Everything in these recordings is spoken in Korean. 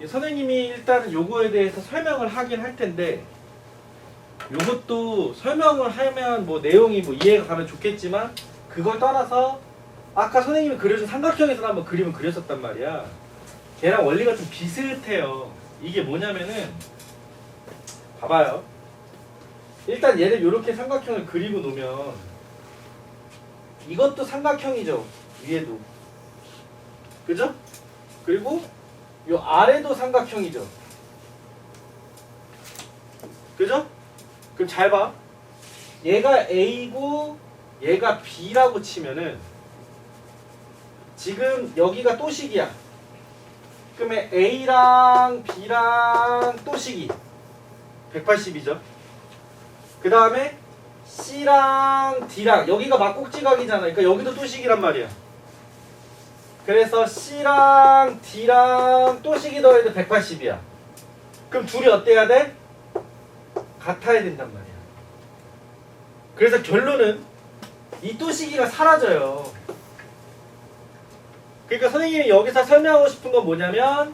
이 선생님이 일단은 요거에 대해서 설명을 하긴 할 텐데 요것도 설명을 하면 뭐 내용이 뭐 이해가 가면 좋겠지만 그걸 떠나서 아까 선생님이 그려준 삼각형에서 한번 그림을 그렸었단 말이야. 걔랑 원리가 좀 비슷해요. 이게 뭐냐면은 봐봐요. 일단 얘를 이렇게 삼각형을 그리고 놓으면 이것도 삼각형이죠. 위에도. 그죠? 그리고 요 아래도 삼각형이죠. 그죠? 그럼 잘 봐. 얘가 A고 얘가 B라고 치면은 지금 여기가 또식이야. 그러면 A랑 B랑 또식이 180이죠. 그 다음에 C랑 D랑 여기가 막꼭지각이잖아. 그러니까 여기도 또식이란 말이야. 그래서 C랑 D랑 또식이 더해도 180이야. 그럼 둘이 어때야 돼? 같아야 된단 말이야. 그래서 결론은 이 또시기가 사라져요. 그러니까 선생님이 여기서 설명하고 싶은 건 뭐냐면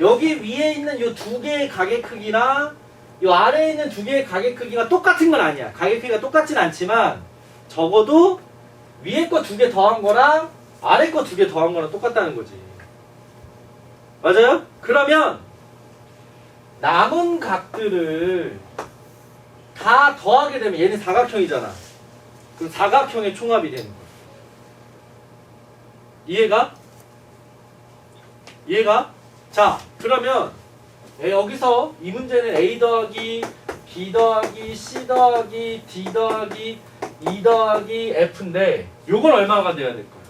여기 위에 있는 이 두 개의 가게 크기나 이 아래에 있는 두 개의 가게 크기가 똑같은 건 아니야. 가게 크기가 똑같진 않지만 적어도 위에 거 두 개 더한 거랑 아래 거 두 개 더한 거랑 똑같다는 거지. 맞아요? 그러면 남은 각들을 다 더하게 되면 얘는 사각형이잖아. 그럼 사각형의 총합이 되는 거야. 이해가? 이해가? 자, 그러면 예, 여기서 이 문제는 A 더하기 B 더하기 C 더하기 D 더하기 E 더하기 F인데 요건 얼마가 돼야 될까요?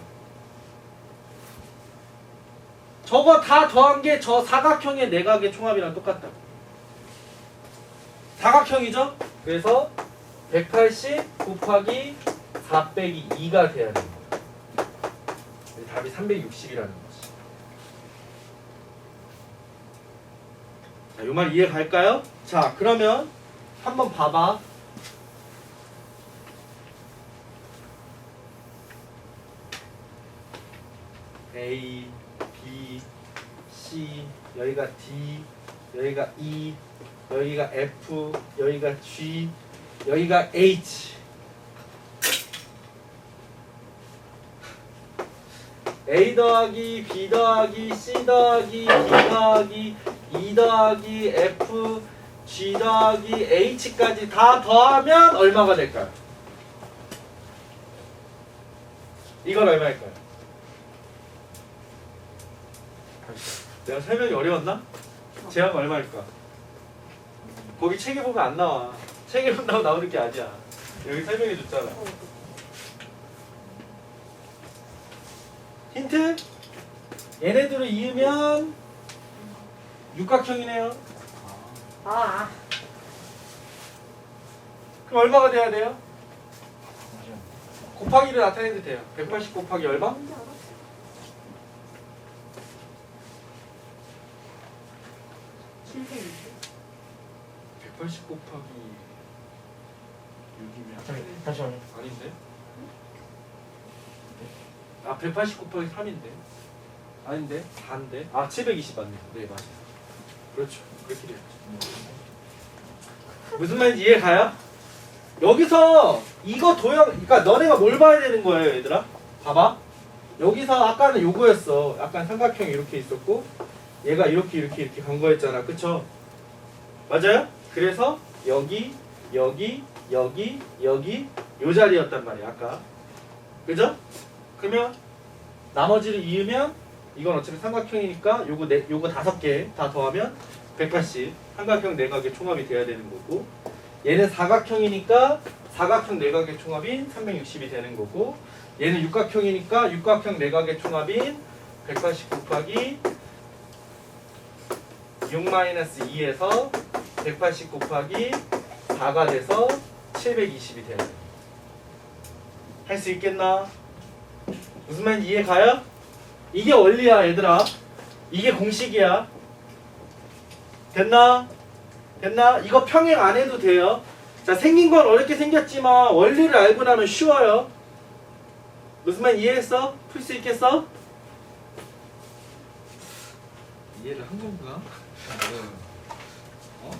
저거 다 더한 게 저 사각형의 내각의 총합이랑 똑같다. 사각형이죠? 그래서 180 곱하기 4 빼기 2가 돼야 되는 거야. 답이 360이라는 거지. 자, 이 말 이해 갈까요? 자, 그러면 한번 봐봐. A, B, C, 여기가 D, 여기가 E, 여기가 F, 여기가 G, 여기가 H. A 더하기 B 더하기 C 더하기 D 더하기 E 더하기 F, G 더하기 H까지 다 더하면 얼마가 될까요? 이건 얼마일까요? 내가 설명이 어려웠나? 제가 얼마일까? 거기 책에 보면 안 나와. 책에 본다고 나오는 게 아니야. 여기 설명해 줬잖아. 힌트? 얘네들을 이으면 육각형이네요. 아, 그럼 얼마가 돼야 돼요? 곱하기를 나타내도 돼요. 180 곱하기 얼마? 뭔지 알아? 720. 180 곱하기 6이면 저기 잠시만요. 아닌데? 아, 180 곱하기 3인데? 아닌데? 4인데? 아, 720 맞네. 네, 맞아요. 그렇죠. 그렇게 돼요. 무슨 말인지 이해 가요? 여기서 이거 도형, 그러니까 너네가 뭘 봐야 되는 거예요, 얘들아? 봐봐. 여기서 아까는 요거였어. 약간 삼각형이 이렇게 있었고, 얘가 이렇게 이렇게 이렇게 간 거였잖아. 그쵸? 맞아요? 그래서 여기, 여기, 여기, 여기, 요 자리였단 말이야, 아까. 그죠? 그러면 나머지를 이으면 이건 어차피 삼각형이니까 요거 네, 요거 다섯 개 다 더하면 180 삼각형 내각의 총합이 돼야 되는 거고 얘는 사각형이니까 사각형 내각의 총합인 360이 되는 거고 얘는 육각형이니까 육각형 내각의 총합인 180 곱하기 6-2에서 180 곱하기 4가 돼서 720이 되는. 할 수 있겠나? 무슨 말인지 이해 가요? 이게 원리야 얘들아 이게 공식이야 됐나? 됐나? 이거 평행 안 해도 돼요 자 생긴 건 어렵게 생겼지만 원리를 알고 나면 쉬워요 무슨 말 이해했어? 풀 수 있겠어? 이해를 한 건가? 네.